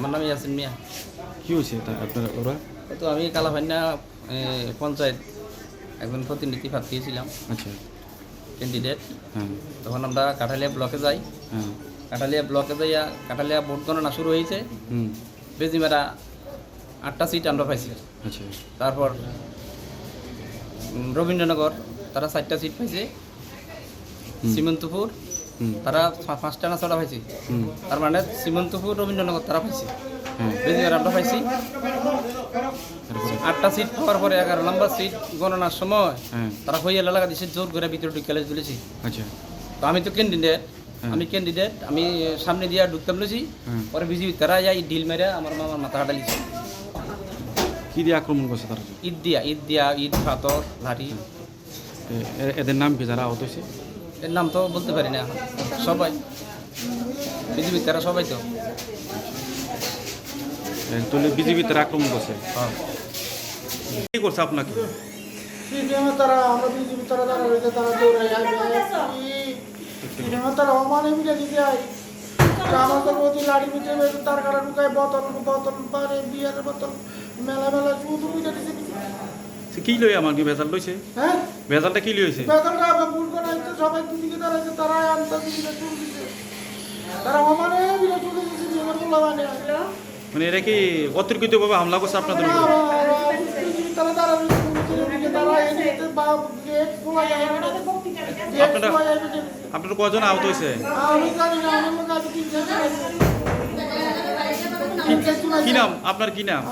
আমার নাম ইয়াসিন মিয়া। কি হয়েছে আপনার ওরা? তো আমি কালাভান্না পঞ্চায়েত একজন প্রতিনিধি পাঠিয়েছিলাম আচ্ছা। ক্যান্ডিডেট তখন আমরা কাঠালিয়া ব্লকে যাই। হ্যাঁ। কাঠালিয়া ব্লকে যাইয়া কাঠালিয়া ভোট গণনা শুরু হয়েছে। বেজিমারা আটটা সিট আমরা পাইছি। আচ্ছা। তারপর রবীন্দ্রনগর তারা চারটা সিট পাইছে। সীমন্তপুর তারা পাঁচটা না ছটা পাইছে। তার মানে সীমন্তপুর রবীন্দ্রনগর তারা পাইছে। আমরা পাইছি। আটটা সিট পাওয়ার পরে এগারো নম্বর সিট গণনার সময় তারা হইয়া লাগা দিছে জোর করে ভিতরে ঢুকে তুলেছি আচ্ছা। তো আমি তো ক্যান্ডিডেট। আমি ক্যান্ডিডেট আমি সামনে দিয়ে ঢুকতাম লছি পরে বিজেপি তারা যাই ডিল মেরে আমার মামার মাথা হাঁটালিছে কি দিয়ে আক্রমণ করছে তারা? ঈদ দিয়া ঈদ দিয়া ঈদ পাথর লাঠি। এদের নাম কি যারা আহত হয়েছে? এর নাম তো বলতে পারি না। সবাই। বিজেপি তারা সবাই তো। তাহলে বিজেপি তারা আক্রমণ করছে। হ্যাঁ। কি করছে আপনাকে? তারা আমরা বিজেপি তারা তারা রয়েছে তারা দৌড়াই তারা অমানে মিলে দিতে হয়। আমাদের প্রতি লাড়ি মিটে তার কারণে ঢুকায় বোতল বোতল পারে বিয়ার বোতল মেলা মেলা শুধু মিটে দিছে। সে কি লই আমার কি ভেজাল লইছে? হ্যাঁ? ভেজালটা কি বেতনটা আবার ভুল করে আসছে সবাই দুদিকে দাঁড়াচ্ছে তারা আনতে দিকে চুল দিছে। তারা অমানে মিলে চলে দিচ্ছে সিপিএমের তোলা মানে মানে এরা কি অতর্কিত ভাবে হামলা করছে আপনাদের উপর? তারা তারা তারা এদিকে বা গেট খোলা যায়। গেট আপনারা- খোলা যায় আপনার কজন আহত হয়েছে? আমার মনে। কি নাম? আপনার কি নাম?